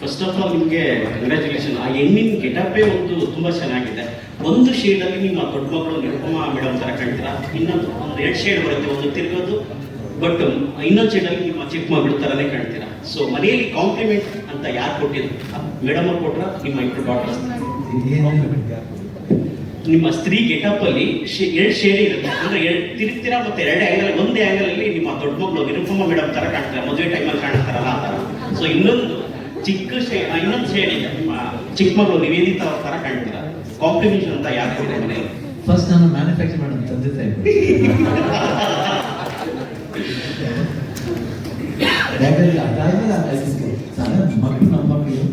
First of all ನಿಮಗೆ congratulation ಆ ಹೆಣ್ಣಿನ ಗೆಟಪ್ಪೇ ಒಂದು ತುಂಬಾ ಚೆನ್ನಾಗಿದೆ. ಒಂದು ಶೇಡ್ ಅಲ್ಲಿ ನಿಮ್ಮ ದೊಡ್ಡ ಮಕ್ಕಳು ನಿರುಪಮ ಮೇಡಮ್ ತರ ಕಾಣ್ತೀರಾ? ಇನ್ನೊಂದು, ಒಂದು ಎರಡು ಶೇಡ್ ಬರುತ್ತೆ, ಒಂದು ತಿರುಗೋದು. ಬಟ್ ಇನ್ನೊಂದು ಶೇಡ್ ಅಲ್ಲಿ ನಿಮ್ಮ ಚಿಕ್ಕ ಮಗಳು ತರನೇ ಕಾಣ್ತೀರಾ? ಸೊ ಮನೆಯಲ್ಲಿ ಕಾಂಪ್ಲಿಮೆಂಟ್ ಅಂತ ಯಾರು ಕೊಟ್ಟಿದ್ರು? ಮೇಡಮ್ ಕೊಟ್ರ, ನಿಮ್ಮ ಇಬ್ಬರು ಡಾಟರ್ಸ್ ನಿಮ್ಮ ಸ್ತ್ರೀ ಗೆಟಪ್ ಅಲ್ಲಿ ಎರಡು ಶೇಡ್ ಇರುತ್ತೆ. ಅಂದ್ರೆ ಎರಡು ತಿರುಗ್ತೀರಾ ಮತ್ತೆ ಎರಡು ಆಂಗಲ್ ಒಂದೇ ಆಂಗಲ್ ಅಲ್ಲಿ ನಿಮ್ಮ ದೊಡ್ಡ ಮಗಳು ನಿರುಪಮ ಮೇಡಮ್ ತರ ಕಾಣ್ತಾರೆ? ಮದುವೆ ಟೈಮಲ್ಲಿ ಕಾಣ್ತಾರಲ್ಲ ಆ ಥರ ಸೊ ಇನ್ನೊಂದು ಚಿಕ್ಕ ಶೇ ಇನ್ನೊಂದು ಶೇಡ್ ಇದೆ. ಚಿಕ್ಕ ಮಗಳು ನಿವೇದಿತ ಅವ್ರ ತರ ಕಾಣ್ತೀರ ಕಾಂಪ್ಲಿಮೇಷನ್ ಅಂತ ಯಾರು ಕೊಟ್ಟಿದ್ದಾರೆ ಫಸ್ಟ್ ನಾನು ಮ್ಯಾನುಫ್ಯಾಕ್ಚರ್ ಮಾಡೋದು ತಂದೆ ತಾಯಿ. ಯಾಕಂದ್ರೆ ಅದಾದ್ಮೇಲೆ ನಾನು ಮಕ್ಕಳು ನಮ್ಮ ಮಕ್ಕಳು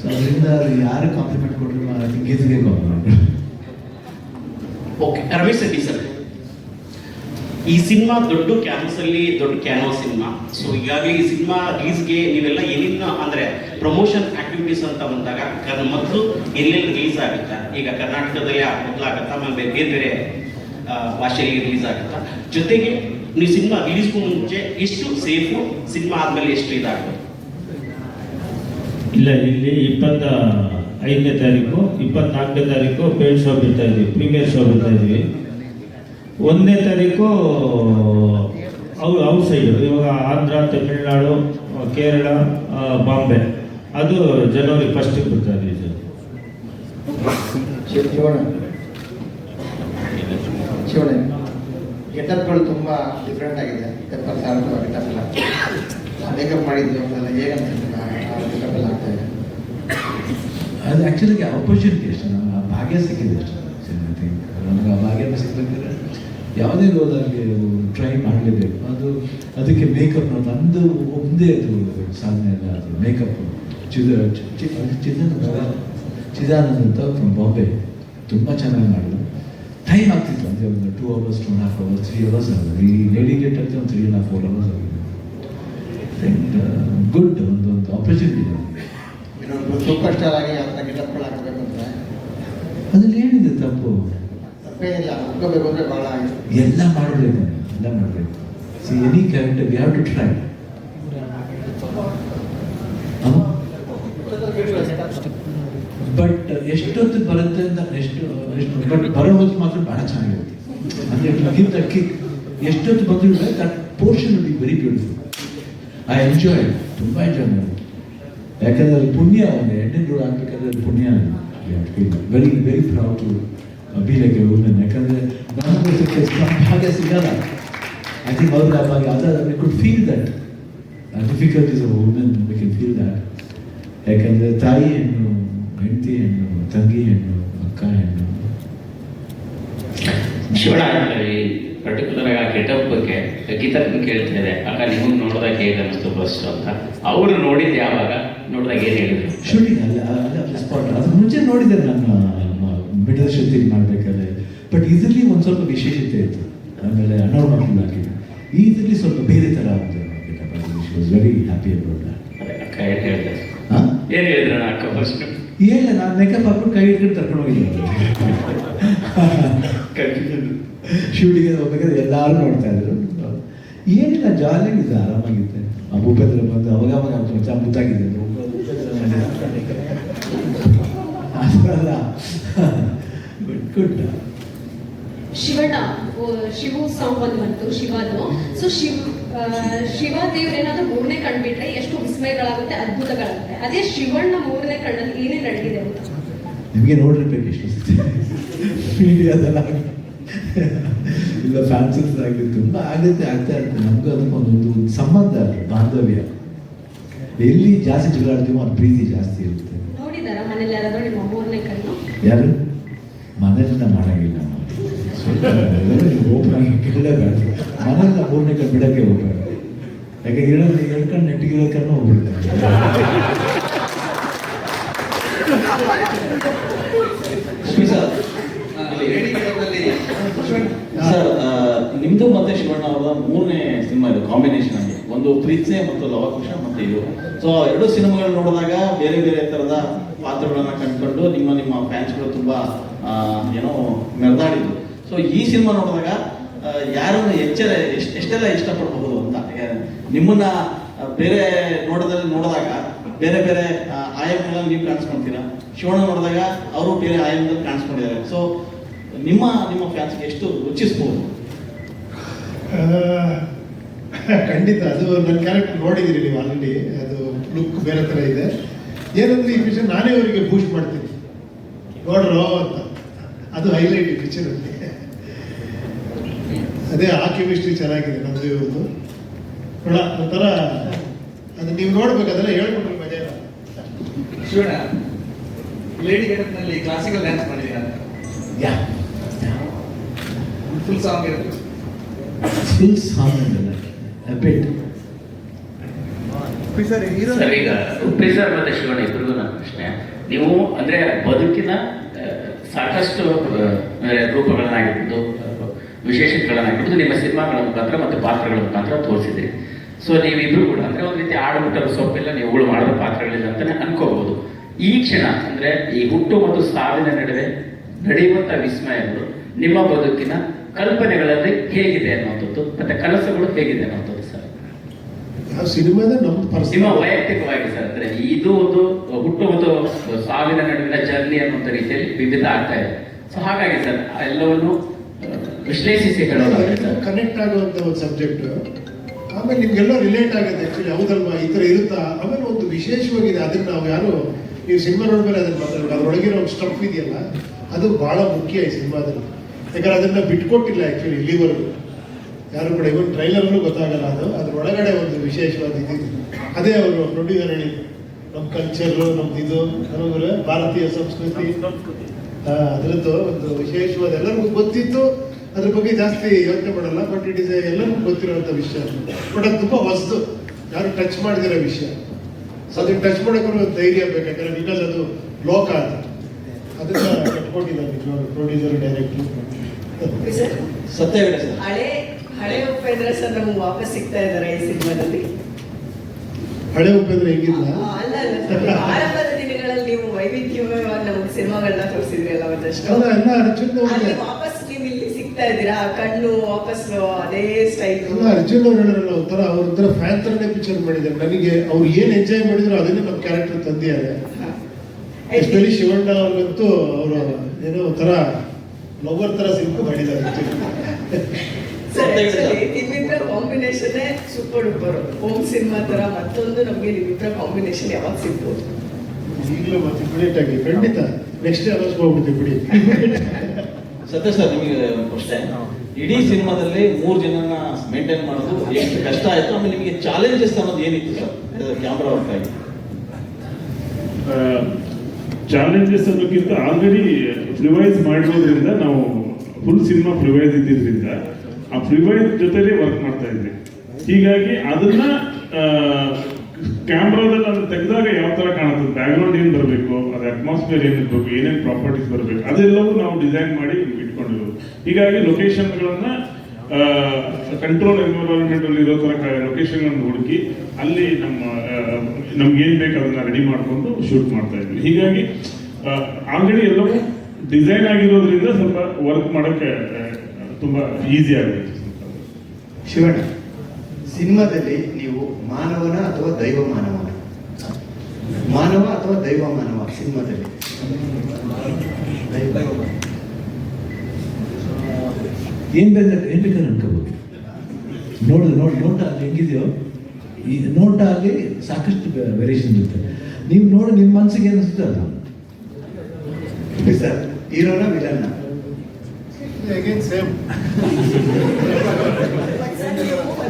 ಸೊ ಅದರಿಂದ ಯಾರು ಕಾಂಪ್ಲಿಮೆಂಟ್ ಕೊಟ್ಟರು ಗೀತೆಗೆ compliment okay Ramesh sir sir. ಈ ಸಿನಿಮಾ ದೊಡ್ಡ ಕ್ಯಾನ್ವಸ್ ದೊಡ್ಡ ಕ್ಯಾನ್ವಸ್ ಸಿನಿಮಾ. ಸೊ ಈಗಾಗಲೇ ಈ ಸಿನಿಮಾ ರಿಲೀಸ್ಗೆ ನೀವೆಲ್ಲ ಏನೇನು ಅಂದ್ರೆ ಪ್ರಮೋಷನ್ ಆಕ್ಟಿವಿಟೀಸ್ ಅಂತ ಬಂದಾಗ ಮೊದಲು ಎಲ್ಲೆಲ್ಲಿ ರಿಲೀಸ್ ಆಗುತ್ತಾ? ಈಗ ಕರ್ನಾಟಕದಲ್ಲಿ ಮೊದಲಾಗತ್ತಾ? ಆಮೇಲೆ ಬೇರೆ ಬೇರೆ ಭಾಷೆಯಲ್ಲಿ ರಿಲೀಸ್ ಆಗುತ್ತಾ? ಜೊತೆಗೆ ನೀವು ಸಿನಿಮಾ ರಿಲೀಸ್ಗೂ ಮುಂಚೆ ಎಷ್ಟು ಸೇಫು ಸಿನಿಮಾ ಆದ್ಮೇಲೆ ಎಷ್ಟು ಇದಾಗುತ್ತೆ ಇಲ್ಲ, ಇಲ್ಲಿ ಇಪ್ಪತ್ತ ಐದನೇ ತಾರೀಕು, ಇಪ್ಪತ್ನಾಲ್ಕನೇ ತಾರೀಕು ಪೇಂಟ್ ಶೋ ಬಿಡ್ತಾ ಇದ್ವಿ ಪ್ರೀಮಿಯರ್ ಶೋ ಬಿಡ್ತಾ ಇದ್ವಿ. ಒಂದನೇ ತಾರೀಕು ಅವ್ರು ಔಟ್ ಸೈಡ್. ಇವಾಗ ಆಂಧ್ರ ತಮಿಳುನಾಡು ಕೇರಳ ಬಾಂಬೆ. ಅದು ಜನವರಿ ಫಸ್ಟಿಗೆ ಬರ್ತಾರೆ ಶಿವಣ್ಣ. ಗೆಟಪ್ಗಳು ತುಂಬ ಡಿಫ್ರೆಂಟ್ ಆಗಿದೆ. ಗೆಟಪ್ ಸಾವಿರ ಗೆಟಪ್ ಎಲ್ಲ ಮೇಕಪ್ ಮಾಡಿದ್ದು ಅದೆಲ್ಲ ಗೆಟಪ್ ಎಲ್ಲ ಆಗ್ತಾ ಇದೆ. ಅದು ಆ್ಯಕ್ಚುಲಿ ಅಪರ್ಚುನಿಟಿ ಅಷ್ಟೇ. ಭಾಗ್ಯ ಸಿಕ್ಕಿದೆ ಅಷ್ಟೇ. ಥಿಂಕ್ ನಮ್ಗೆ ಆ ಭಾಗ್ಯ ಸಿಗ್ಬೇಕಾದ್ರೆ ಯಾವುದೇ ಹೋದಾಗೆ ಟ್ರೈ ಮಾಡಲೇಬೇಕು. ಅದು ಅದಕ್ಕೆ ಮೇಕಪ್ ನಂದು ಒಂದೇ ಅದು ಸಾಧನೆ ಅಲ್ಲ ಅದು ಮೇಕಪ್ ಚಿದ ಚಿದಾನಂದ ಚಿದಾನಂದ ಅಂತ ಫ್ರಮ್ ಬಾಂಬೆ ತುಂಬ ಚೆನ್ನಾಗಿ ಮಾಡಿದ್ರು. ಟೈಮ್ ಆಗ್ತಿತ್ತು ಅಂದರೆ ಒಂದು two hours two and half hours three hours ಆಗೋದು. ಈ ಲೇಡಿ ಗೇಟ್ ಅಂತ ಒಂದು three and half four hours ಆಗಿದೆ. ಗುಡ್ ಒಂದು ಒಂದು ಆಪರ್ಚುನಿಟಿ ಸೂಪರ್ ಸ್ಟಾರ್ ಆಗಿ ಆ ಥರ ಗೆಟಪ್ಗಳು ಹಾಕಬೇಕು ಅಂದರೆ ಅದ್ರಲ್ಲಿ ಏನಿದೆ ತಪ್ಪು? ಎಲ್ಲ ಮಾಡಬೇಕು ಎಲ್ಲ ಮಾಡಬೇಕು see any character we have to try but ಎಷ್ಟೊತ್ತು ಬರುತ್ತೆ ಅಂತ ಎಷ್ಟು ಎಷ್ಟು ಬಟ್ ಬರೋ ಹೊತ್ತು ಮಾತ್ರ ಭಾಳ ಚೆನ್ನಾಗಿರುತ್ತೆ. ಅಂದರೆ ಗಿವ್ ದಟ್ ಕಿಕ್ ಎಷ್ಟೊತ್ತು ಬಂದಿರುತ್ತೆ that portion be very beautiful I enjoy ತುಂಬ ಎಂಜಾಯ್ ಮಾಡಿ ಯಾಕಂದ್ರೆ ಅದು ಪುಣ್ಯ, ಒಂದು ಹೆಣ್ಣಿನ ರೋಡ್ ಆಗ್ಬೇಕಾದ್ರೆ ಅದು ಪುಣ್ಯ very very proud to a women ಯಾಕಂದ್ರೆ ನಮಗೆ ಸಿಕ್ಕ ಹಾಗೆ ಸಿಗಲ್ಲ ಐ ಥಿಂಕ್ ಅವ್ರಿಗೆ ಅವಾಗ ಅದರ we could feel that difficulties of women we can feel that ಯಾಕಂದ್ರೆ ತಾಯಿ ಹೆಣ್ಣು ಹೆಂಡತಿ ಹೆಣ್ಣು ತಂಗಿ ಹೆಣ್ಣು ಅಕ್ಕ ಹೆಣ್ಣು ಶಿವಣ್ಣ ಈ ಪರ್ಟಿಕ್ಯುಲರ್ ಆಗಿ ಆ ಗೆಟಪ್ ಬಗ್ಗೆ ಗೀತಕ್ಕನ್ ಕೇಳ್ತಾ ಇದೆ. ಆಗ ನಿಮಗೆ ನೋಡಿದಾಗ ಹೇಗೆ ಅನಿಸ್ತು ಫಸ್ಟ್ ಅಂತ. ಅವರು ನೋಡಿದ್ದು ಯಾವಾಗ? ನೋಡಿದಾಗ ಏನು ಹೇಳಿದ್ರು? ಶೂಟಿಂಗ್ ಅಲ್ಲ ಅಲ್ಲ ಸ್ಪಾಟ್ ಅದು ಮುಂಚೆ ನೋಡಿದ್ದೆ ನಾನು. ಮಿಡಲ್ ಶೂಟಿಂಗ್ ಮಾಡಬೇಕಾದ್ರೆ. ಬಟ್ ಇದರಲ್ಲಿ ಒಂದು ಸ್ವಲ್ಪ ವಿಶೇಷತೆ ಇತ್ತು. ಆಮೇಲೆ ಅನಾರ್ಮಲ್ ಆಗಿ ಹಾಕಿದ್ರು ಈ ಇದರಲ್ಲಿ ಸ್ವಲ್ಪ ಬೇರೆ ಥರ ಆಗುತ್ತೆ ವಾಸ್ ವೆರಿ ಹ್ಯಾಪಿ ಅಬೌಟ್ ಅಕ್ಕ ಏನು ಏನು ಅಕ್ಕ ಫಸ್ಟ್ ಏನಿಲ್ಲ ನಾನು ಮೇಕಪ್ ಹಾಕೊಂಡು ಕೈ ಇಟ್ಕೊಂಡು ಕರ್ಕೊಂಡು ಹೋಗಿದ್ದೆ. ಶೂಟಿಂಗ್ ಹೋಗ್ಬೇಕಾದ್ರೆ ಎಲ್ಲರೂ ನೋಡ್ತಾ ಇದ್ರು. ಏನಿಲ್ಲ ಜಾಲಿಯಾಗಿದ್ದೆ ಆರಾಮಾಗಿದ್ದೆ ಆ ಭೂಪೇಂದ್ರ ಬಂದು ಅವಾಗ ಅವಾಗ ಕೊಂಚ ಮುದ್ದಾಗಿದ್ದೆ. ಅದಲ್ಲ ಬಿಟ್ಕೊಟ್ಟ ಗುಡ್. ಶಿವಣ್ಣ ಶಿವು ಸಾಂಗ್ ಬಂತು ಶಿವದು ಸೊ ಶಿವ ಶಿವ ದೇವ್ರೇನಾದ್ರೂ ಮೂರನೇ ಕಣ್ಬಿಟ್ರೆ ಎಷ್ಟು ವಿಸ್ಮಯಗಳಾಗುತ್ತೆ ಅದ್ಭುತಗಳಾಗುತ್ತೆ. ಅದೇ ಶಿವಣ್ಣ ಮೂರನೇ ಕಣ್ಣಲ್ಲಿ ಏನೇ ನಡೆದಿದೆ ನಿಮಗೆ ನೋಡಿರ್ಬೇಕು ಎಷ್ಟು ಮೀಡಿಯಾದಲ್ಲ ಇಲ್ಲ ಫ್ಯಾನ್ಸಸ್ ಆಗಲಿ ತುಂಬ ಆಗುತ್ತೆ ಆಗ್ತಾ ಇರುತ್ತೆ. ನಮಗೂ ಅದಕ್ಕೊಂದೊಂದು ಸಂಬಂಧ ಅದು ಬಾಂಧವ್ಯ. ಎಲ್ಲಿ ಜಾಸ್ತಿ ಜಗಳಾಡ್ತೀವೋ ಅದು ಪ್ರೀತಿ ಜಾಸ್ತಿ ಇರುತ್ತೆ. ನೋಡಿದಾರ ಮನೇಲಿ ಯಾರಾದ್ರೂ ಕಣ್ಣು ಯಾರು? ಮನೆಯಿಂದ ಮಾಡಂಗಿಲ್ಲ ಆಗಿ ಕೇಳಲೇಬೇಡ ಮನೆಯಿಂದ ಮೂರನೇ ಕಡೆ ಬಿಡಕ್ಕೆ ಹೋಗ್ಬೇಡ ಯಾಕೆ ಹೇಳೋದು ಹೇಳ್ಕೊಂಡು ನೆಟ್ಟಿಗೆ ಹೇಳೋಕನ್ನು ಹೋಗ್ಬಿಡ್ತಾರೆ ಸರ್ ನಿಮ್ಮದು ನಿಮ್ದು ಮತ್ತೆ ಶಿವಣ್ಣ ಅವರ ಮೂರನೇ ಸಿನಿಮಾ ಇದು ಕಾಂಬಿನೇಷನ್ ಆಗಿ. ಒಂದು ಪ್ರೀತ್ಸೆ ಮತ್ತು ಲವಕುಶ ಮತ್ತೆ ಇದು. ಸೊ ಎರಡು ಸಿನಿಮಾಗಳು ನೋಡಿದಾಗ ಬೇರೆ ಬೇರೆ ತರದ ಪಾತ್ರಗಳನ್ನ ಕಂಡುಕೊಂಡು ನಿಮ್ಮ ನಿಮ್ಮ ಫ್ಯಾನ್ಸ್ಗಳು ತುಂಬಾ ಏನೋ ಮೆರೆದಾಡಿದ್ರು. ಸೊ ಈ ಸಿನಿಮಾ ನೋಡಿದಾಗ ಯಾರನ್ನು ಎಚ್ಚರ, ಎಷ್ಟು, ಎಷ್ಟೆಲ್ಲ ಇಷ್ಟಪಡಬಹುದು ಅಂತ. ನಿಮ್ಮನ್ನ ಬೇರೆ ನೋಡದಲ್ಲಿ ನೋಡಿದಾಗ ಬೇರೆ ಬೇರೆ ಆಯಾಮಗಳಲ್ಲಿ ನೀವು ಕಾಣಿಸ್ಕೊಂತೀರಾ? ಶಿವಣ್ಣ ನೋಡಿದಾಗ ಅವರು ಬೇರೆ ಆಯಾಮದಲ್ಲಿ ಕಾಣಿಸ್ಕೊಂಡಿದ್ದಾರೆ. ಸೊ ನಿಮ್ಮ ನಿಮ್ಮ ಫ್ಯಾನ್ಸ್ಗೆ ಎಷ್ಟು ರುಚಿಸ್ಬೋದು? ಖಂಡಿತ ಅದು ನನ್ನ ಕ್ಯಾರೆಕ್ಟರ್ ನೋಡಿದಿರಿ ನೀವು ಆಲ್ರೆಡಿ ಅದು ಲುಕ್ ಬೇರೆ ಥರ ಇದೆ. ಏನಂದ್ರೆ ಈ ಪಿಕ್ಚರ್ ನಾನೇ ಅವರಿಗೆ ಬೂಸ್ಟ್ ಮಾಡ್ತೀನಿ. ನೋಡ್ರೋ ಅಂತ. ಅದು ಹೈಲೈಟ್ ಈ ಪಿಕ್ಚರಲ್ಲಿ ಅದೇ ಆ ಕೆಮಿಸ್ಟ್ರಿ ಚೆನ್ನಾಗಿದೆ ನಮ್ದು ಇವ್ರದ್ದು ನೋಡ ಒಂಥರ ಅದು ನೀವು ನೋಡ್ಬೇಕು ಅದೆಲ್ಲ ಹೇಳ್ಬಿಟ್ರೆ ಮಜಾ ಇಲ್ಲ. ಶಿವಣ್ಣ ಲೇಡಿ ನಲ್ಲಿ ಕ್ಲಾಸಿಕಲ್ ಡ್ಯಾನ್ಸ್ ಮಾಡಿದ್ದೀರಾ? ಯಾ. ಫುಲ್ ಸಾಂಗ್ ಇರುತ್ತೆ. ಫುಲ್ ಸಾಂಗ್ ಸರ್ ಈಗ ಉಪ್ಪಿ ಸರ್ ಮತ್ತೆ ಶಿವಣ್ಣ ಇಬ್ಬರಿಗೂ ನನ್ನ ಪ್ರಶ್ನೆ. ನೀವು ಅಂದ್ರೆ ಬದುಕಿನ ಸಾಕಷ್ಟು ರೂಪಗಳನ್ನಾಗಿರ್ಬೋದು ಆ, ವಿಶೇಷತೆಗಳನ್ನಾಗಿರ್ಬೋದು ನಿಮ್ಮ ಸಿನಿಮಾಗಳ ಮುಖಾಂತರ ಮತ್ತು ಪಾತ್ರಗಳ ಮುಖಾಂತರ ತೋರಿಸಿದ್ರಿ ಸೊ ನೀವಿಬ್ರು ಕೂಡ ಅಂದ್ರೆ ಒಂದು ರೀತಿ ಆಡುಮುಟ್ಟದ ಸೊಪ್ಪೆಲ್ಲ ನೀವುಗಳು ಮಾಡಿದ ಪಾತ್ರಗಳಿಲ್ಲ ಅಂತಾನೆ ಅನ್ಕೋಬಹುದು. ಈ ಕ್ಷಣ ಅಂದ್ರೆ ಈ ಹುಟ್ಟು ಮತ್ತು ಸಾವಿನ ನಡುವೆ ನಡೆಯುವಂತ ವಿಸ್ಮಯಗಳು ನಿಮ್ಮ ಬದುಕಿನ ಕಲ್ಪನೆಗಳಲ್ಲಿ ಹೇಗಿದೆ ಅನ್ನುವಂಥದ್ದು ಮತ್ತೆ ಕನಸುಗಳು ಹೇಗಿದೆ ಅನ್ನುವಂಥದ್ದು. ಯಾವ ಸಿನಿಮಾದ ನಮ್ದು ನಿಮ್ಮ ಪರ್ಸನಲ್ ವೈಯಕ್ತಿಕವಾಗಿ ಸರ್ ಅಂದ್ರೆ ಇದು ಒಂದು ಹುಟ್ಟು ಮತ್ತು ಸಾವಿನ ನಡುವಿನ ಜರ್ನಿ ಅನ್ನುವಂಥ ರೀತಿಯಲ್ಲಿ ವಿಭಿನ್ನ ಆಗ್ತಾ ಇದೆ. ಸೊ ಹಾಗಾಗಿ ಸರ್ ಆ ಎಲ್ಲವನ್ನು ಆ, ವಿಶ್ಲೇಷಿಸಿ ಹೇಳೋದಾದ್ರೆ ಸರ್. ಕನೆಕ್ಟ್ ಆಗುವಂತ ಒಂದು ಸಬ್ಜೆಕ್ಟ್ ಆಮೇಲೆ ನಿಮ್ಗೆಲ್ಲ ರಿಲೇಟ್ ಆಗುತ್ತೆ. ಆಕ್ಚುಲಿ ಹೌದಲ್ವಾ? ಈ ಥರ ಇರುತ್ತಾ? ಆಮೇಲೆ ಒಂದು ವಿಶೇಷವಾಗಿದೆ. ಅದನ್ನ ನಾವು ಯಾರು ನೀವು ಸಿನಿಮಾ ನೋಡ್ಮೇಲೆ ಅದನ್ನ ಮಾತಾಡೋದು ಅದರೊಳಗಿರೋ ಒಂದು ಸ್ಟಫ್ ಇದೆಯಲ್ಲ ಅದು ಬಹಳ ಮುಖ್ಯ ಈ ಸಿನಿಮಾದಲ್ಲಿ. ಯಾಕಂದ್ರೆ ಅದನ್ನ ಬಿಟ್ಕೊಟ್ಟಿಲ್ಲ ಆಕ್ಚುಲಿ ಇಲ್ಲಿವರೆಗೂ. ಯಾರು ಕೂಡ ಇವನ್ ಟ್ರೈಲರ್ನೂ ಗೊತ್ತಾಗಲ್ಲ ಅದು. ಅದ್ರ ಒಳಗಡೆ ಒಂದು ವಿಶೇಷವಾದ ಇದಿದೆ ಅದೇ ಅವರು ಪ್ರೊಡ್ಯೂಸರ್ ಹೇಳಿ. ನಮ್ಮ ಕಲ್ಚರು ನಮ್ದು ಇದು. ನಮಗೆ ಭಾರತೀಯ ಸಂಸ್ಕೃತಿ. ಅದರದ್ದು ಅದ್ರದ್ದು ಒಂದು ವಿಶೇಷವಾದ ಎಲ್ಲರಿಗೂ ಗೊತ್ತಿತ್ತು. ಅದ್ರ ಬಗ್ಗೆ ಜಾಸ್ತಿ ಯೋಚನೆ ಮಾಡಲ್ಲ. ಬಟ್ ಇಟ್ ಇಸ್ ಎಲ್ಲರಿಗೂ ಗೊತ್ತಿರುವಂಥ ವಿಷಯ. ಬಟ್ ಅದು ತುಂಬ ಹೊಸದು. ಯಾರು ಟಚ್ ಮಾಡಿದಿರೋ ವಿಷಯ. ಸೊ ಅದಕ್ಕೆ ಟಚ್ ಮಾಡೋಕ್ಕೂ ಒಂದು ಧೈರ್ಯ ಬೇಕು. ಯಾಕಂದ್ರೆ ಬಿಕಾಸ್ ಅದು ಲೋಕ ಅದು. ಅದನ್ನ ಕಟ್ಕೊಂಡಿದ್ದಾರೆ. Producer director sir. ಸತ್ಯ ಹೇಳಿ ಹಳೆ ಉಪೇಂದ್ರ ಸರ್ ನಮ್ಗೆ ವಾಪಸ್ ಸಿಗ್ತಾ ಇದಾರೆ ಈ ಸಿನಿಮಾದಲ್ಲಿ. ಹಳೆ ಉಪೇಂದ್ರ ಹೆಂಗಿಲ್ಲ ಅಲ್ಲ ಅಲ್ಲ ಆರಂಭದ ದಿನಗಳಲ್ಲಿ ನೀವು ವೈವಿಧ್ಯಮಯವಾಗಿ ನಮ್ಗೆ ಸಿನಿಮಾಗಳನ್ನ ತೋರಿಸಿದ್ರಿ ಅಲ್ಲ ಒಂದಷ್ಟು. ಅಲ್ಲ ವಾಪಸ್ ನೀವು ಇಲ್ಲಿ ಸಿಗ್ತಾ ಇದ್ದೀರಾ? ಆ ಕಣ್ಣು ವಾಪಸ್ ಅದೇ ಸ್ಟೈಲ್ ಅರ್ಜುನ್ ಅವ್ರು ಹೇಳಿರಲ್ಲ ಒಂಥರ ಅವ್ರ ಒಂಥರ ಫ್ಯಾನ್ ತರನೇ ಪಿಕ್ಚರ್ ಮಾಡಿದ್ದಾರೆ. ನನಗೆ ಅವ್ರು ಏನ್ ಎಂಜಾಯ್ ಮಾಡಿದ್ರು ಅದನ್ನೇ ನಮ್ಮ ಕ್ಯಾರೆಕ್ಟರ್ ತಂದಿದ್ದಾರೆ. ಎಸ್ಪೆಷಲಿ ಶಿವಣ್ಣ ಅವ್ರಿಗಂತೂ ಅವರು ಏನೋ ಒಂಥರ ಲವರ್ ತರ ಸಿನಿಮಾ ಮಾಡಿದ್ದಾರೆ ನಿಮ್ಮಿಬ್ಬರ combination super duper home cinema ತರ ಮತ್ತೊಂದು ನಮಗೆ ನಿಮ್ಮಿಬ್ಬರ ಕಾಂಬಿನೇಷನ್ ಯಾವಾಗ ಸಿಗ್ಬೋದು? ಈಗಲೂ ಮತ್ತೆ ಇಮಿಡಿಯೇಟ್ ಆಗಿ ಖಂಡಿತ. ನೆಕ್ಸ್ಟ್ ಅನೌನ್ಸ್ ಮಾಡ್ಬಿಡ್ತೀವಿ ಬಿಡಿ. ಸತ್ಯ ಸರ್ ನಿಮಗೆ ಒಂದು ಪ್ರಶ್ನೆ ಇಡೀ ಸಿನಿಮಾದಲ್ಲಿ ಮೂರು ಜನನ ಮೇಂಟೈನ್ ಮಾಡೋದು ಎಷ್ಟು ಕಷ್ಟ ಆಯ್ತು? ಆಮೇಲೆ ನಿಮಗೆ ಚಾಲೆಂಜಸ್ ಅನ್ನೋದು ಏನಿತ್ತು ಸರ್? ಕ್ಯಾಮ್ರಾ ವರ್ಕ್ ಆಗಿ. ಚಾಲೆಂಜಸ್ ಅನ್ನೋಕ್ಕಿಂತ ಆಲ್ರೆಡಿ ರಿವೈಸ್ ಮಾಡಿರೋದ್ರಿಂದ ನಾವು ಫುಲ್ ಸಿನಿಮಾ ಪ್ರಿವೈಸ್ ಇದ್ದಿದ್ರಿಂದ ಆ ಫ್ರಿವೈಸ್ ಜೊತೆಲಿ ವರ್ಕ್ ಮಾಡ್ತಾ ಇದ್ವಿ ಹೀಗಾಗಿ ಅದನ್ನ ಕ್ಯಾಮ್ರಾದಲ್ಲಿ ಅದನ್ನ ತೆಗೆದಾಗ ಯಾವ ತರ ಕಾಣುತ್ತೆ? ಬ್ಯಾಕ್ಗ್ರೌಂಡ್ ಏನ್ ಬರಬೇಕು? ಅದ ಅಟ್ಮಾಸ್ಫಿಯರ್ ಏನಿರ್ಬೇಕು ಏನೇನು ಪ್ರಾಪರ್ಟೀಸ್ ಬರಬೇಕು? ಅದೆಲ್ಲವೂ ನಾವು ಡಿಸೈನ್ ಮಾಡಿ ಇಟ್ಕೊಂಡಿರೋದು. ಹೀಗಾಗಿ ಲೊಕೇಶನ್ಗಳನ್ನ ಕಂಟ್ರೋಲ್ ಎನ್ವಿರಾನ್ಮೆಂಟ್ ಅಲ್ಲಿ ಇರೋ ತರ ಲೊಕೇಶನ್ ಹುಡುಕಿ ಅಲ್ಲಿ ನಮ್ಮ ನಮ್ಗೆ ಏನ್ ಬೇಕು ಅದನ್ನ ರೆಡಿ ಮಾಡ್ಕೊಂಡು ಶೂಟ್ ಮಾಡ್ತಾ ಇದ್ವಿ. ಹೀಗಾಗಿ ಆಲ್ರೆಡಿ ಎಲ್ಲವೂ ಡಿಸೈನ್ ಆಗಿರೋದ್ರಿಂದ ಸ್ವಲ್ಪ ವರ್ಕ್ ಮಾಡೋಕ್ಕೆ ತುಂಬಾ ಈಸಿ ಆಗುತ್ತೆ ಶಿವಣ್ಣ ಸಿನಿಮಾದಲ್ಲಿ ನೀವು ಮಾನವನ ಅಥವಾ ದೈವ ಮಾನವನ ಮಾನವ ಅಥವಾ ದೈವ ಮಾನವ ಸಿನಿಮಾದಲ್ಲಿ? ದೈವ ಏನ್ ಬೇಕಾದ್ರೆ ಏನ್ ಬೇಕಾದ್ರೆ ಅನ್ಕೋಬಹುದು ನೋಡಿದ್ರೆ ನೋಡಿ ನೋಟ ಅಲ್ಲಿ ಹೆಂಗಿದೆಯೋ ಈ ನೋಟ ಅಲ್ಲಿ ಸಾಕಷ್ಟು ವೇರಿಯೇಷನ್ ಇರುತ್ತೆ. ನೀವು ನೋಡಿ ನಿಮ್ಮ ಮನಸ್ಸಿಗೆ ಏನು ಅನಿಸುತ್ತೆ ಅದು. ಸರ್ ಹೀರೋನ ವಿಲನ್ನ ಅಗೇನ್ ಸೇಮ್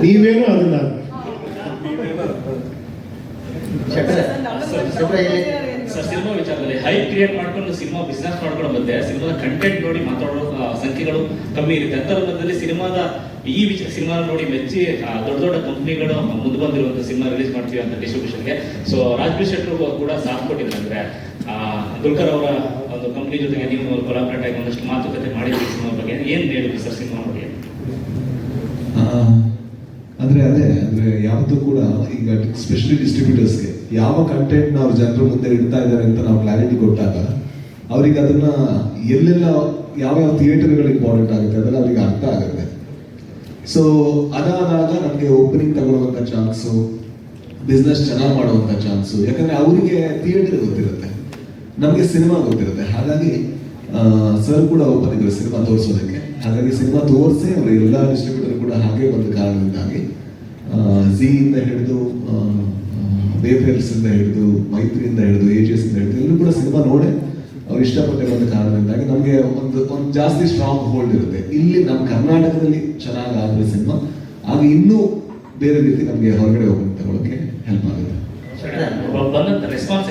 ನೀವೇನು ಅದನ್ನ ಸಿನಿಮಾ ವಿಚಾರದಲ್ಲಿ ಹೈ ಕ್ರಿಯೇಟ್ ಮಾಡ್ಕೊಂಡು ಸಿನಿಮಾ ಬಿಸ್ನೆಸ್ ಮಾಡ್ಕೊಳ್ಳೋ ಮತ್ತೆ ಸಿನಿಮಾದ ಕಂಟೆಂಟ್ ನೋಡಿ ಮಾತಾಡೋ ಸಂಖ್ಯೆಗಳು ಕಮ್ಮಿ ಇರುತ್ತೆ. ಅಂತರದಲ್ಲಿ ಸಿನಿಮಾದ ಈ ವಿಚಾರ ಸಿನಿಮಾ ನೋಡಿ ಮೆಚ್ಚಿ ಆ, ದೊಡ್ಡ ದೊಡ್ಡ ಕಂಪ್ನಿಗಳು ಮುಂದೆ ಬಂದಿರುವಂತ ಸಿನಿಮಾ ರಿಲೀಸ್ ಮಾಡ್ತೀವಿ ಅಂತ ಡಿಸ್ಟ್ರಿಬ್ಯೂಷನ್ಗೆ ಸೊ ರಾಜ್ಬೀರ್ ಶೆಟ್ಟರ್ ಕೂಡ ಸಾಥ್ ಕೊಟ್ಟಿದ್ದಾರೆ ಅಂದ್ರೆ ಆ, ದುಲ್ಕರ್ ಅವರ ಒಂದು ಕಂಪ್ನಿ ಜೊತೆಗೆ ನೀವು ಕೊಲಾಬ್ರೇಟ್ ಆಗಿ ಒಂದಷ್ಟು ಮಾತುಕತೆ ಮಾಡಿದ್ರಿ ಸಿನಿಮಾ ಏನ್ ಹೇಳಿದ್ರು ಸರ್ ಸಿನಿಮಾ ಅಂದ್ರೆ ಅದೇ, ಅಂದ್ರೆ ಯಾವತ್ತೂ ಕೂಡ ಈಗ ಸ್ಪೆಷಲಿ ಡಿಸ್ಟ್ರಿಬ್ಯೂಟರ್ಸ್ಗೆ ಯಾವ ಕಂಟೆಂಟ್ ನಾವು ಜನರ ಮುಂದೆ ಇಡ್ತಾ ಇದ್ದಾರೆ ಅಂತ ನಾವು ಕ್ಲಾರಿಟಿ ಕೊಟ್ಟಾಗ ಅವ್ರಿಗೆ ಅದನ್ನ ಎಲ್ಲೆಲ್ಲ ಯಾವ ಯಾವ ಥಿಯೇಟರ್ಗಳು ಇಂಪಾರ್ಟೆಂಟ್ ಆಗುತ್ತೆ ಅದೆಲ್ಲ ಅವ್ರಿಗೆ ಅರ್ಥ ಆಗುತ್ತೆ. ಸೊ ಅದಾದಾಗ ನಮಗೆ ಓಪನಿಂಗ್ ತಗೊಳ್ಳುವಂಥ ಚಾನ್ಸು ಬಿಸ್ನೆಸ್ ಚೆನ್ನಾಗಿ ಮಾಡುವಂಥ ಚಾನ್ಸು ಯಾಕಂದ್ರೆ ಅವರಿಗೆ ಥಿಯೇಟರ್ ಗೊತ್ತಿರುತ್ತೆ, ನಮಗೆ ಸಿನಿಮಾ ಗೊತ್ತಿರುತ್ತೆ. ಹಾಗಾಗಿ ಸರ್ ಕೂಡ ಓಪನ್ ಇದ್ರು ಸಿನಿಮಾ ತೋರಿಸೋದಕ್ಕೆ. ಹಾಗಾಗಿ ಸಿನಿಮಾ ತೋರಿಸಿ ಅವರು ಎಲ್ಲ ಡಿಸ್ಟ್ರಿಬ್ಯೂಟರ್ ಕೂಡ ಹಾಗೆ ಬಂದ ಕಾರಣದಿಂದಾಗಿ ಝೀಯಿಂದ ಹಿಡಿದು ಬೇಫೇಲ್ಸ್ ಇಂದ ಹಿಡಿದು ಮೈತ್ರಿಯಿಂದ ಹಿಡಿದು ಏಜಿಯಸ್ ಇಂದ ಹಿಡಿದು ಎಲ್ಲರೂ ಕೂಡ ಸಿನಿಮಾ ನೋಡಿ ಅವ್ರು ಇಷ್ಟಪಟ್ಟೆ ಬಂದ ಕಾರಣದಿಂದಾಗಿ ನಮಗೆ ಒಂದು ಒಂದು ಜಾಸ್ತಿ ಸ್ಟ್ರಾಂಗ್ ಹೋಲ್ಡ್ ಇರುತ್ತೆ. ಇಲ್ಲಿ ನಮ್ಮ ಕರ್ನಾಟಕದಲ್ಲಿ ಚೆನ್ನಾಗಿ ಆದರೆ ಸಿನಿಮಾ ಆಗ ಇನ್ನೂ ಬೇರೆ ರೀತಿ ನಮಗೆ ಹೊರಗಡೆ ಹೋಗಿ ತಗೊಳಕ್ಕೆ ಹೆಲ್ಪ್ ಆಗುತ್ತೆ. ರೆಸ್ಪಾನ್ಸ್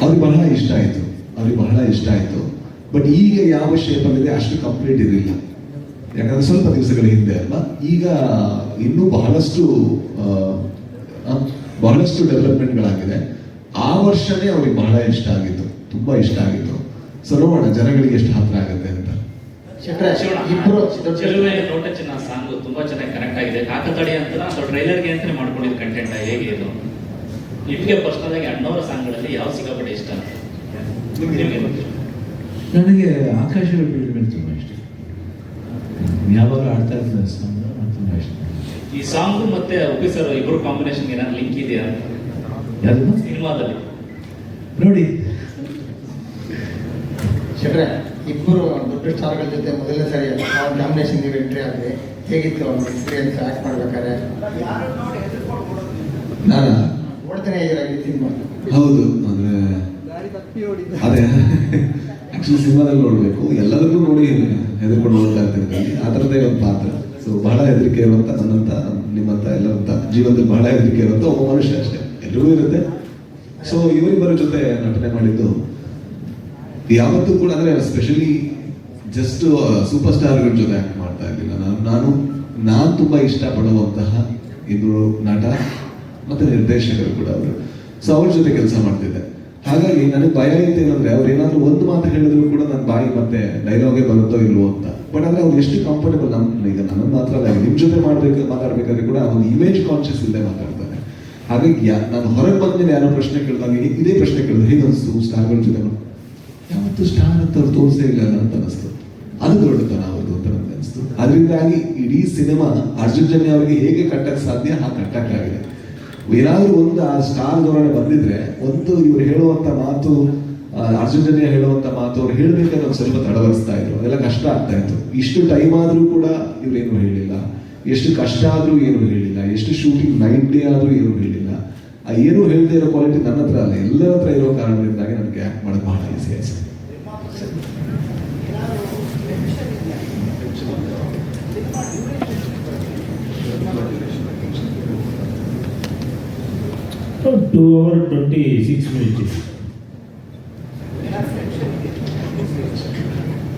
ಅವ್ರಿಗೆ ಬಹಳ ಇಷ್ಟ ಆಯಿತು. ಅವ್ರಿಗೆ ಬಹಳ ಇಷ್ಟ ಆಯ್ತು. ಬಟ್ ಈಗ ಯಾವ ಶೇಪ್ ಅಲ್ಲಿದೆ ಅಷ್ಟು ಕಂಪ್ಲೀಟ್ ಇರಲಿಲ್ಲ ಯಾಕಂದ್ರೆ ಸ್ವಲ್ಪ ದಿವಸಗಳ ಹಿಂದೆ ಅಲ್ಲ ಈಗ ಇನ್ನೂ ಬಹಳಷ್ಟು ಬಹಳಷ್ಟು ಡೆವಲಪ್ಮೆಂಟ್ಗಳಾಗಿದೆ ಆ ವರ್ಷನೇ ಅವ್ರಿಗೆ ಬಹಳ ಇಷ್ಟ ಆಗಿತ್ತು ತುಂಬಾ ಇಷ್ಟ ಆಗಿತ್ತು ಸೊ ನೋಡೋಣ ಜನಗಳಿಗೆ ಎಷ್ಟು ಹತ್ರ ಆಗುತ್ತೆ ಅಂತ? ಶೆಟ್ರೆ ಶಿವಣ್ಣ, ಇಬ್ರು ಚೆಲುವೆ ನೋಟ ಚಿನ್ನ ಸಾಂಗ್ ತುಂಬಾ ಚೆನ್ನಾಗಿ ಕನೆಕ್ಟ್ ಆಗಿದೆ. ಕಾಕತಾಡಿ ಅಂತ ಟ್ರೈಲರ್ಗೆ ಅಂತಾನೆ ಮಾಡ್ಕೊಂಡಿದ್ದು ಕಂಟೆಂಟ್ ಹೇಗೆ ಇದು? ನಿಮಗೆ ಪರ್ಸನಲ್ ಆಗಿ ಅಣ್ಣವರ ಸಾಂಗ್ಗಳಲ್ಲಿ ಯಾವ ಸಿಕ್ಕಾಪಟ್ಟೆ ಇಷ್ಟ? ನಿಮ್ಗೆ ನನಗೆ ಆಕಾಶ ಫೀಲ್ಡ್ ಮೇಲೆ ತುಂಬ ಇಷ್ಟ. ಯಾವಾಗ ಆಡ್ತಾ ಇರ್ತಾರೆ ಸಾಂಗ್ ತುಂಬ ಇಷ್ಟ. ಈ ಸಾಂಗ್ ಮತ್ತೆ ಉಪಿ ಸರ್ ಇಬ್ಬರು ಕಾಂಬಿನೇಷನ್ ಏನಾದ್ರು ಲಿಂಕ್ ಇದೆಯಾ? ಯಾವುದು? ಸಿನಿಮಾದಲ್ಲಿ. ನೋಡಿ. ಶೆಟ್ರೆ ಇಬ್ಬರು ದೊಡ್ಡ ಸ್ಟಾರ್ಗಳ ಜೊತೆ ಮೊದಲನೇ ಸರಿ ಕಾಂಬಿನೇಷನ್ ನೀವು ಎಂಟ್ರಿ ಆಗಿದೆ ಹೇಗಿತ್ತು ಅವ್ರ ಎಕ್ಸ್ಪೀರಿಯನ್ಸ್ ಆಕ್ಟ್ ಮಾಡ್ಬೇಕಾದ್ರೆ? ನಾನು? ಈ ಸಿನಿಮಾ? ಹೌದು ಅಂದ್ರೆ ಅದೇ. ಆಕ್ಚುಲಿ ಸಿನಿಮಾದಲ್ಲಿ ನೋಡ್ಬೇಕು. ಎಲ್ಲದಕ್ಕೂ ನೋಡಿ ಹೆದರ್ಕೊಂಡು ನೋಡ್ತಾ ಇರ್ತೀನಿ. ಆ ಥರದೇ ಒಂದು ಪಾತ್ರ. ಸೊ ಬಹಳ ಹೆದರಿಕೆ ಇರುವಂತ ನನ್ನಂತ, ನಿಮ್ಮಂತ, ಎಲ್ಲರಂತ ಜೀವನದಲ್ಲಿ ಬಹಳ ಹೆದರಿಕೆ ಇರುವಂಥ ಒಬ್ಬ ಮನುಷ್ಯ ಅಷ್ಟೇ. ಎಲ್ರಿಗೂ ಇರುತ್ತೆ. ಸೊ ಇವರಿಬ್ಬರ ಜೊತೆ ನಟನೆ ಮಾಡಿದ್ದು ಯಾವತ್ತೂ ಕೂಡ ಅಂದರೆ ಸ್ಪೆಷಲಿ ಜಸ್ಟ್ ಸೂಪರ್ ಸ್ಟಾರ್ಗಳ ಜೊತೆ ಆಕ್ಟ್ ಮಾಡ್ತಾ ಇರ್ಲಿಲ್ಲ. ನಾನು ನಾನು ನಾನು ತುಂಬಾ ಇಷ್ಟಪಡುವಂತಹ ಇಬ್ಬರು ನಟ ಮತ್ತು ನಿರ್ದೇಶಕರು ಕೂಡ ಅವರು. ಸೊ ಅವ್ರ ಜೊತೆ ಕೆಲಸ ಮಾಡ್ತಿದ್ದೆ. ಹಾಗಾಗಿ ನನಗೆ ಭಯ ಇತ್ತು ಏನಂದ್ರೆ ಅವ್ರು ಏನಾದ್ರು ಒಂದು ಮಾತು ಹೇಳಿದ್ರು ಕೂಡ ನನ್ನ ಬಾಯಿ ಮತ್ತೆ ಡೈಲಾಗೆ ಬರುತ್ತೋ ಇಲ್ವೋ ಅಂತ. ಬಟ್ ಅಂದ್ರೆ ಅವ್ರು ಎಷ್ಟು ಕಂಫರ್ಟಬಲ್ ನಮ್ ಈಗ ನನ್ನ ಮಾತ್ರ ನಿಮ್ ಜೊತೆ ಮಾಡ್ಬೇಕು ಮಾತಾಡ್ಬೇಕಾದ್ರೆ ಕೂಡ ಒಂದು ಇಮೇಜ್ ಕಾನ್ಶಿಯಸ್ ಇಲ್ಲದೆ ಮಾತಾಡ್ತಾರೆ. ಹಾಗಾಗಿ ನಾನು ಹೊರಗೆ ಬಂದ್ಮೇಲೆ ಯಾರೋ ಪ್ರಶ್ನೆ ಕೇಳಿದಾಗ ಇದೇ ಪ್ರಶ್ನೆ ಕೇಳಿದ್ರು ಹೇಗೆ ಅನಿಸ್ತು ಸ್ಟಾರ್ಗಳ ಜೊತೆ ಯಾವತ್ತು ಸ್ಟಾರ್ ಅಂತ ಅವ್ರು ತೋರಿಸೇ ಇಲ್ಲ ಅಂತ ಅನಿಸ್ತು. ಅದು ದೊಡ್ಡತನ ಅವ್ರದ್ದು ಅಂತ ನನಗೆ ಅನಿಸ್ತು. ಅದರಿಂದಾಗಿ ಇಡೀ ಸಿನಿಮಾ ಅರ್ಜುನ್ ಜನ್ಯ ಅವರಿಗೆ ಹೇಗೆ ಕಟ್ಟಕ್ಕೆ ಸಾಧ್ಯ ಹಾಗೆ ಕಟ್ಟಕ್ಕಾಗಿದೆ ಏನಾದ್ರೂ ಒಂದು ಆ ಸ್ಟಾರ್ ಧೋರಣೆ ಬಂದಿದ್ರೆ ಒಂದು ಇವ್ರು ಹೇಳುವಂತ ಮಾತು ಅರ್ಜುನ ಹೇಳುವಂತ ಮಾತು, ಅವ್ರು ಹೇಳ್ಬೇಕಾದ್ರೆ ಒಂದು ಸ್ವಲ್ಪ ತಡವರಿಸ್ತಾ ಇದ್ರು. ಅದೆಲ್ಲ ಕಷ್ಟ ಆಗ್ತಾ ಇತ್ತು. ಇಷ್ಟು ಟೈಮ್ ಆದ್ರೂ ಕೂಡ ಇವ್ರೇನು ಹೇಳಿಲ್ಲ. ಎಷ್ಟು ಕಷ್ಟ ಆದ್ರೂ ಏನು ಹೇಳಿಲ್ಲ. ಎಷ್ಟು ಶೂಟಿಂಗ್ ನೈಟ್ ಡೇ ಆದ್ರೂ ಏನು ಹೇಳಿಲ್ಲ. ಆ, ಏನು ಹೇಳದೇ ಇರೋ ಕ್ವಾಲಿಟಿ ನನ್ನ ಹತ್ರ ಅಲ್ಲ. ಎಲ್ಲರ ಹತ್ರ ಇರೋ ಕಾರಣದಿಂದಾಗಿ ನನಗೆ ಆಕ್ಟ್ ಮಾಡೋದು ಬಹಳ ಈಸಿ ಆಯ್ತು two hour twenty six minutes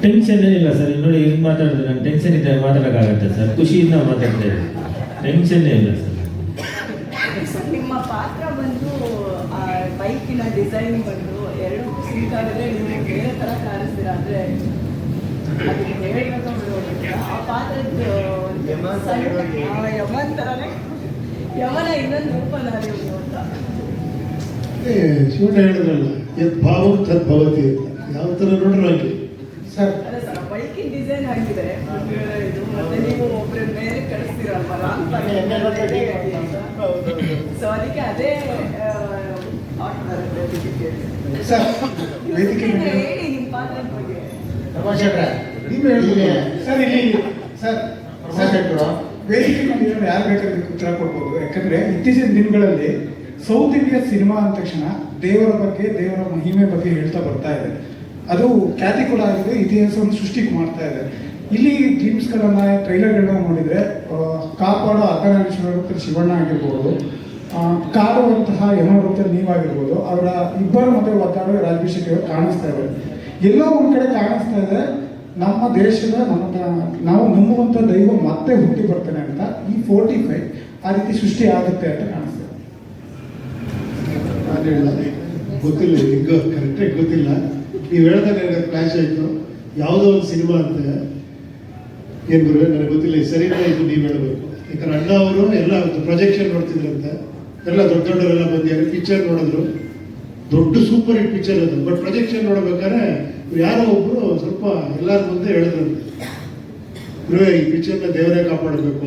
tension ಏನಿಲ್ಲ ಸರ್ ನೋಡಿ ಹೆಂಗೆ ಮಾತಾಡಿದ್ರೆ ನಾನು? ಟೆನ್ಷನ್ ಇದ್ದಾಗ ಮಾತಾಡೋಕ್ಕಾಗತ್ತೆ ಸರ್ ಖುಷಿಯಿಂದ ಮಾತಾಡ್ತಾ ಇದ್ದೀನಿ. ಟೆನ್ಷನ್ ಇಲ್ಲ ಸರ್ ನಿಮ್ಮ ಪಾತ್ರ ಬಂದು ಬೈಕಿನ ಡಿಸೈನ್ ಬಂದು ಎರಡು ಸೀಟ್ ಆದರೆ ನೀವು ಬೇರೆ ಥರ ಕಾಣಿಸ್ತೀರಾ? ಅಂದರೆ ಅದಕ್ಕೆ ಹೇಳ್ಬೇಕು. ಆ ಆ ಯಮನ್ ತರನೇ? ಯಮನ ಇನ್ನೊಂದು ರೂಪ ನಾನು ಅಂತ ಏ, ಶಿವಣ್ಣ ಹೇಳಿದ್ರಲ್ಲ ಯದ್ ಭಾವ ತದ್ ಭವತಿ ಅಂತ ಯಾವ ಥರ ನೋಡ್ರಿ ಹಾಗೆ ಸರ್ ಅದೇ ಸರ್ ಅದೇ ಇಲ್ಲಿ ಸರ್ ವೇದಿಕೆ ಯಾರು ಬೇಕಾದ್ರೆ ಉತ್ತರ ಕೊಡ್ಬೋದು ಯಾಕಂದ್ರೆ ಇತ್ತೀಚಿನ ದಿನಗಳಲ್ಲಿ ಸೌತ್ ಇಂಡಿಯಾ ಸಿನಿಮಾ ಅಂದ ತಕ್ಷಣ ದೇವರ ಬಗ್ಗೆ, ದೇವರ ಮಹಿಮೆ ಬಗ್ಗೆ ಹೇಳ್ತಾ ಬರ್ತಾ ಇದೆ. ಅದು ಖ್ಯಾತಿ ಕೂಡ ಆಗಿದೆ, ಇತಿಹಾಸವನ್ನು ಸೃಷ್ಟಿ ಮಾಡ್ತಾ ಇದೆ. ಇಲ್ಲಿ ಗ್ಲಿಮ್ಸ್ಗಳನ್ನ ಟ್ರೈಲರ್ಗಳನ್ನ ನೋಡಿದ್ರೆ ಕಾಪಾಡೋ ಅರ್ಧನಾಗೇಶ್ವರ ಶಿವಣ್ಣ ಆಗಿರ್ಬೋದು ಕಾಡುವಂತಹ ಯಮವೃತ್ತ ನೀವಾಗಿರ್ಬೋದು, ಅವರ ಇಬ್ಬರು ಮತ್ತೆ ಒತ್ತಾಡ ರಾಜಭಿಷೇಕ್ ಕಾಣಿಸ್ತಾ ಇದೆ. ಎಲ್ಲೋ ಒಂದ್ ಕಡೆ ಕಾಣಿಸ್ತಾ ಇದೆ, ನಮ್ಮ ದೇಶದ ನಮ್ಮ ನಾವು ನಂಬುವಂತ ದೈವ ಮತ್ತೆ ಹುಟ್ಟಿ ಬರ್ತೇನೆ ಅಂತ ಈ ಫೋರ್ಟಿ ಫೈವ್ ಆ ರೀತಿ ಸೃಷ್ಟಿ ಆಗುತ್ತೆ ಅಂತ ಕಾಣಿಸ್ತದೆ ನಾನು ಹೇಳಿದ್ರೆ ಗೊತ್ತಿಲ್ಲ, ಹಿಂಗ ಕರೆಕ್ಟಾಗಿ ಗೊತ್ತಿಲ್ಲ. ನೀವು ಹೇಳ್ದಾಗ ನನಗೆ ಕ್ಲಾಶ್ ಆಯಿತು. ಯಾವುದೋ ಒಂದು ಸಿನಿಮಾ ಅಂತ. ಏನು ಗುರುವೆ, ನನಗೆ ಗೊತ್ತಿಲ್ಲ ಇದು ಸರಿ ಇದು ನೀವು ಹೇಳಬೇಕು. ಯಾಕಂದ್ರೆ ಅಣ್ಣ ಅವರು ಎಲ್ಲ ಪ್ರೊಜೆಕ್ಷನ್ ನೋಡ್ತಿದ್ರಂತೆ ಎಲ್ಲ ದೊಡ್ಡ ದೊಡ್ಡವರೆಲ್ಲ ಬಂದಿದ್ದಾರೆ ಪಿಕ್ಚರ್ ನೋಡಿದ್ರು. ದೊಡ್ಡ ಸೂಪರ್ ಹಿಟ್ ಪಿಕ್ಚರ್ ಅದು. ಬಟ್ ಪ್ರೊಜೆಕ್ಷನ್ ನೋಡ್ಬೇಕಾದ್ರೆ ಯಾರೋ ಒಬ್ಬರು ಸ್ವಲ್ಪ ಎಲ್ಲರ ಮುಂದೆ ಹೇಳಿದ್ರಂತೆ ಗುರುವೆ, ಈ ಪಿಕ್ಚರ್ನ ದೇವರೇ ಕಾಪಾಡಬೇಕು.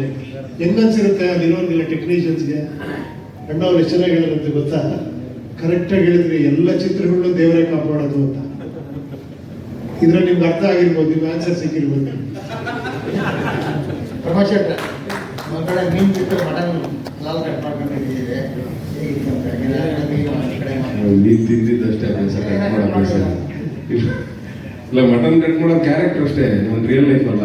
ಹೆಂಗನ್ಸಿರುತ್ತೆ ಅಲ್ಲಿರೋರ್ಗೆಲ್ಲ ಟೆಕ್ನಿಷಿಯನ್ಸ್ಗೆ ಅಣ್ಣ ಅವ್ರು ಎಷ್ಟು ಚೆನ್ನಾಗಿ ಹೇಳಿದ್ರಂತೆ ಗೊತ್ತಾ? ಕರೆಕ್ಟಾಗಿ ಹೇಳಿದ್ರಿ ಎಲ್ಲ ಚಿತ್ರಗಳು ದೇವರೇ ಕಾಪಾಡೋದು ಅಂತ. ಇದ್ರಲ್ಲಿ ನಿಮ್ಗೆ ಅರ್ಥ ಆಗಿರ್ಬೋದು ನಿಮ್ಗೆ ಆನ್ಸರ್ ಸಿಕ್ಕಿರ್ಬೋದು. ಪ್ರಮೋಷನ್ ಒಂದ್ ಕಡೆ ಮೀನ್ ಬಿಟ್ಟು ಮಟನ್ ಲಾಲ್ ಕಟ್ ಮೀನು ತಿಂದಿದ್ದಷ್ಟೇ ಇಲ್ಲ. ಮಟನ್ ಕಟ್ ಮಾಡೋ ಕ್ಯಾರೆಕ್ಟರ್ ಅಷ್ಟೇ ಒಂದು ರಿಯಲ್ ಲೈಫ್ ಅಲ್ಲ.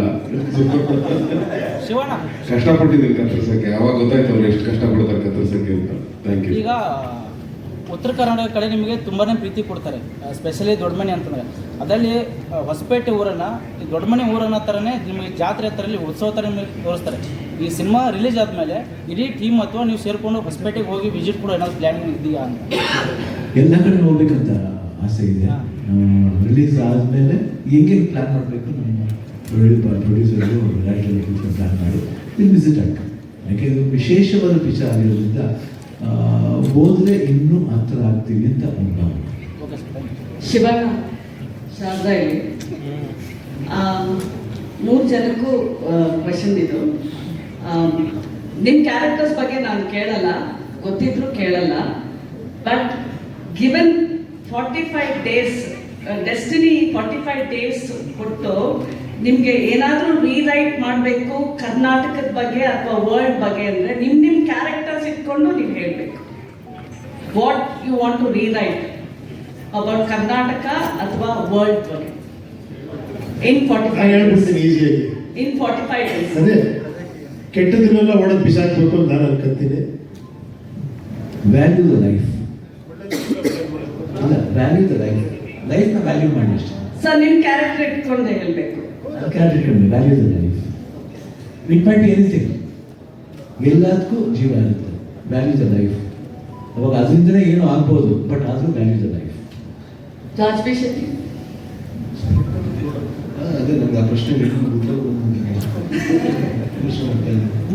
ಶಿವಣ್ಣ. ಕಷ್ಟಪಟ್ಟಿದ್ದೀನಿ ಕತ್ತರಿಸಕ್ಕೆ. ಅವಾಗ ಗೊತ್ತಾಯ್ತು ಅವ್ರು ಎಷ್ಟು ಕಷ್ಟಪಡ್ತಾರೆ ಕತ್ತರಿಸಕ್ಕೆ ಅಂತ. ಥ್ಯಾಂಕ್ ಯು ಈಗ ಉತ್ತರ ಕರ್ನಾಟಕ ಕಡೆ ನಿಮಗೆ ತುಂಬಾ ಪ್ರೀತಿ ಕೊಡ್ತಾರೆ ಸ್ಪೆಷಲಿ ದೊಡ್ಡಮನೆ ಅಂತಂದರೆ. ಅದರಲ್ಲಿ ಹೊಸಪೇಟೆ ಊರನ್ನ ದೊಡ್ಡಮನೆ ಊರನ್ನ ಥರನೇ ನಿಮಗೆ ಜಾತ್ರೆ ಥರಲ್ಲಿ ಉತ್ಸವ ಥರ ನಿಮಗೆ ತೋರಿಸ್ತಾರೆ. ಈ ಸಿನಿಮಾ ರಿಲೀಸ್ ಆದಮೇಲೆ ಇಡೀ ಟೀಮ್ ಅಥವಾ ನೀವು ಸೇರಿಕೊಂಡು ಹೊಸಪೇಟೆಗೆ ಹೋಗಿ ವಿಸಿಟ್ ಕೂಡ ಏನಾದ್ರು ಪ್ಲ್ಯಾನಿಂಗ್ ಇದೆಯಾ ಅಂತ. ಎಲ್ಲ ಕಡೆ ಹೋಗ್ಬೇಕಂತ ಆಸೆ ಇದೆ. ರಿಲೀಸ್ ಆದಮೇಲೆ ಹೆಂಗೆ ಪ್ಲ್ಯಾನ್ ಮಾಡಬೇಕು ನಮ್ಮ ಪ್ರೊಡ್ಯೂಸರ್ಗೂ ಪ್ಲ್ಯಾನ್ ಮಾಡಿ ಇಲ್ಲಿ ವಿಸಿಟ್ ಆಗ್ತದೆ ಯಾಕೆ ಇದು ವಿಶೇಷವಾದ ಪಿಕ್ಚರ್ ಆಗಿರೋದ್ರಿಂದ ಆ, ಹೋದ್ರೆ ಇನ್ನೂ ಹತ್ತಿರ ಆಗ್ತೀವಿ ಅಂತ ಯು ಶಿವಣ್ಣ ಶಾರದಾ ಇಲ್ಲಿ. ಮೂರು ಜನಕ್ಕೂ ಕ್ವಶನ್ ಇದು. ನಿಮ್ಮ ಕ್ಯಾರೆಕ್ಟರ್ಸ್ ಬಗ್ಗೆ ನಾನು ಕೇಳಲ್ಲ ಗೊತ್ತಿದ್ರು ಕೇಳಲ್ಲ but given forty five days destiny forty five days ಕೊಟ್ಟು ನಿಮಗೆ ಏನಾದರೂ ರೀರೈಟ್ ಮಾಡಬೇಕು ಕರ್ನಾಟಕದ ಬಗ್ಗೆ ಅಥವಾ ವರ್ಲ್ಡ್ ಬಗ್ಗೆ ಅಂದರೆ ನಿಮ್ಮ ನಿಮ್ಮ ಇಟ್ಕೊಂಡು ನೀವು ಹೇಳಬೇಕು. What you want to rewrite about Karnataka ಅಥವಾ ವರ್ಲ್ಡ್ ಬಗ್ಗೆ ಇನ್ ಫಾರ್ಟಿ ಫೈವ್ ಹೇಳ್ಬಿಡ್ತೀನಿ ಈಸಿಯಾಗಿ ಇನ್ ಫಾರ್ಟಿ ಫೈವ್ ಡೇಸ್ ಅದೇ ಕೆಟ್ಟದನ್ನೆಲ್ಲ ಒಡೆದು ಬಿಸಾಕ್ಬೇಕು ಅಂತ ನಾನು ಅನ್ಕೊಂತೀನಿ. Value the life value the life ಲೈಫ್ನ value ಮಾಡಿ ಅಷ್ಟೇ. ಸರ್ ನಿಮ್ ಕ್ಯಾರೆಕ್ಟರ್ ಇಟ್ಕೊಂಡು ಹೇಳ್ಬೇಕು. Character value the life it might anything ಎಲ್ಲದಕ್ಕೂ ಜೀವ ಇರುತ್ತೆ. ವ್ಯಾಲ್ಯೂ ಅ ಲೈಫ್ ಅವಾಗ ಅದರಿಂದ ಏನೋ ಆಗ್ಬೋದು ಬಟ್ ಆದರೂ value a life George B Shetty. ಅದೇ ನಮ್ಗೆ ಆ ಪ್ರಶ್ನೆ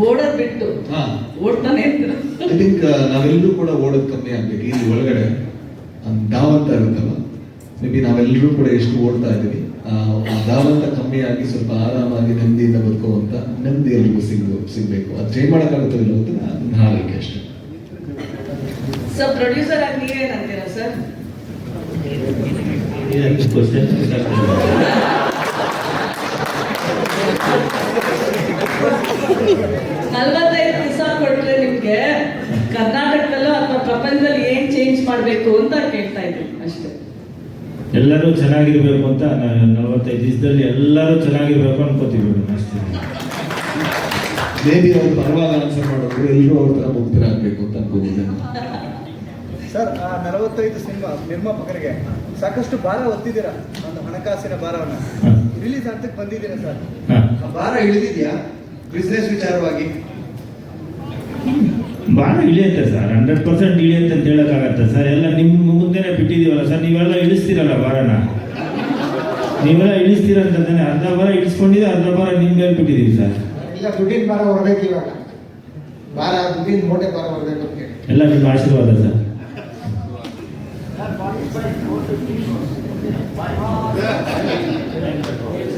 ಓಡೋದ್ ಬಿಟ್ಟು. ಹಾ. ಓಡ್ತಾನೆ ಐ ಥಿಂಕ್ ನಾವೆಲ್ಲರೂ ಕೂಡ ಓಡೋದು ಕಮ್ಮಿ ಆಗ್ಬೇಕು. ಇಲ್ಲಿ ಒಳಗಡೆ ಧಾವಂತ ಇರುತ್ತಲ್ಲ ಮೇ ಬಿ ನಾವೆಲ್ಲರೂ ಕೂಡ ಎಷ್ಟು ಓಡ್ತಾ ಇದ್ದೀವಿ. ಧಾವಂತ ಕಮ್ಮಿ ಆಗಿ ಸ್ವಲ್ಪ ಆರಾಮಾಗಿ ನೆಮ್ಮದಿಯಿಂದ ಅಂತ ನೆಮ್ಮದಿ ಎಲ್ರಿಗೂ ಸಿಗ್ ಸಿಗ್ಬೇಕು. ಅದು ಚೇಂಜ್ ಮಾಡೋಕ್ಕಾಗುತ್ತೋ ಇಲ್ಲ ಅಂತ ಅದನ್ನ ಹಾಳಾಗಿ ಅಷ್ಟೇ. ಸರ್ ಪ್ರೊಡ್ಯೂಸರ್ ಆಗಿ ನೀವೇನಂತೀರಾ ಸರ್ ನಲ್ವತ್ತೈದು ದಿವಸ ಕೊಟ್ರೆ ನಿಮ್ಗೆ ಕರ್ನಾಟಕದಲ್ಲೋ ಅಥವಾ ಪ್ರಪಂಚದಲ್ಲಿ ಏನ್ ಚೇಂಜ್ ಮಾಡ್ಬೇಕು ಅಂತ ಕೇಳ್ತಾ ಇದ್ದೀನಿ ಅಷ್ಟೇ. ಎಲ್ಲರೂ ಚೆನ್ನಾಗಿರ್ಬೇಕು ಅಂತ ನಾನು ನಲವತ್ತೈದು ದಿವಸದಲ್ಲಿ ಎಲ್ಲರೂ ಚೆನ್ನಾಗಿರ್ಬೇಕು ಅನ್ಕೋತೀವಿ ಅಷ್ಟೇ. ಮೇಬಿ ಅವ್ರು ಪರವಾಗಿ ಆನ್ಸರ್ ಮಾಡೋದು ಎಲ್ಲರೂ ಅವ್ರ ತರ ಮುಕ್ತರಾಗಬೇಕು ಅಂತ ಅನ್ಕೊಂಡಿದ್ದೇನೆ ಸರ್ ಆ ನಲವತ್ತೈದು ಸಿನಿಮಾ ನಿರ್ಮಾಪಕರಿಗೆ ಸಾಕಷ್ಟು ಭಾರ ಹೊತ್ತಿದ್ದೀರಾ ಒಂದು ಹಣಕಾಸಿನ ಭಾರವನ್ನು. ರಿಲೀಸ್ ಹಂತಕ್ಕೆ ಬಂದಿದ್ದೀರಾ ಸರ್? ಹಾಂ. ಆ ಭಾರ ಇಳಿದಿದೆಯಾ? ಬಿಸ್ನೆಸ್ ವಿಚಾರವಾಗಿ. ಭಾಳ ಇಳಿಯುತ್ತೆ ಸರ್ ಹಂಡ್ರೆಡ್ ಪರ್ಸೆಂಟ್ ಇಳಿಯುತ್ತೆ ಅಂತ ಹೇಳೋಕ್ಕಾಗತ್ತೆ ಸರ್. ಎಲ್ಲ ನಿಮ್ಮ ಮುಂದೆನೇ ಬಿಟ್ಟಿದ್ದೀವಲ್ಲ ಸರ್ ನೀವೆಲ್ಲ ಇಳಿಸ್ತೀರಲ್ಲ ಭಾರನ? ನೀವೆಲ್ಲ ಇಳಿಸ್ತೀರ ಅಂತಂದ್ರೆ ಅರ್ಧ ಭಾರ ಇಳಿಸ್ಕೊಂಡಿದ್ದು ಅರ್ಧ ಭಾರ ನಿಮ್ಮ ಮೇಲೆ ಬಿಟ್ಟಿದ್ದೀವಿ ಸರ್. ಇಲ್ಲ ದುಡ್ಡಿನ ಭಾರ ಹೊರಬೇಕು ಇವಾಗ. ಭಾರ ದುಡ್ಡಿನ ಮೋಟೆ ಭಾರ ಹೊರಬೇಕು ಅಂತ ಹೇಳಿ. ಎಲ್ಲ ನಿಮ್ಮ ಆಶೀರ್ವಾದ ಸರ್. Sir, 45, 450.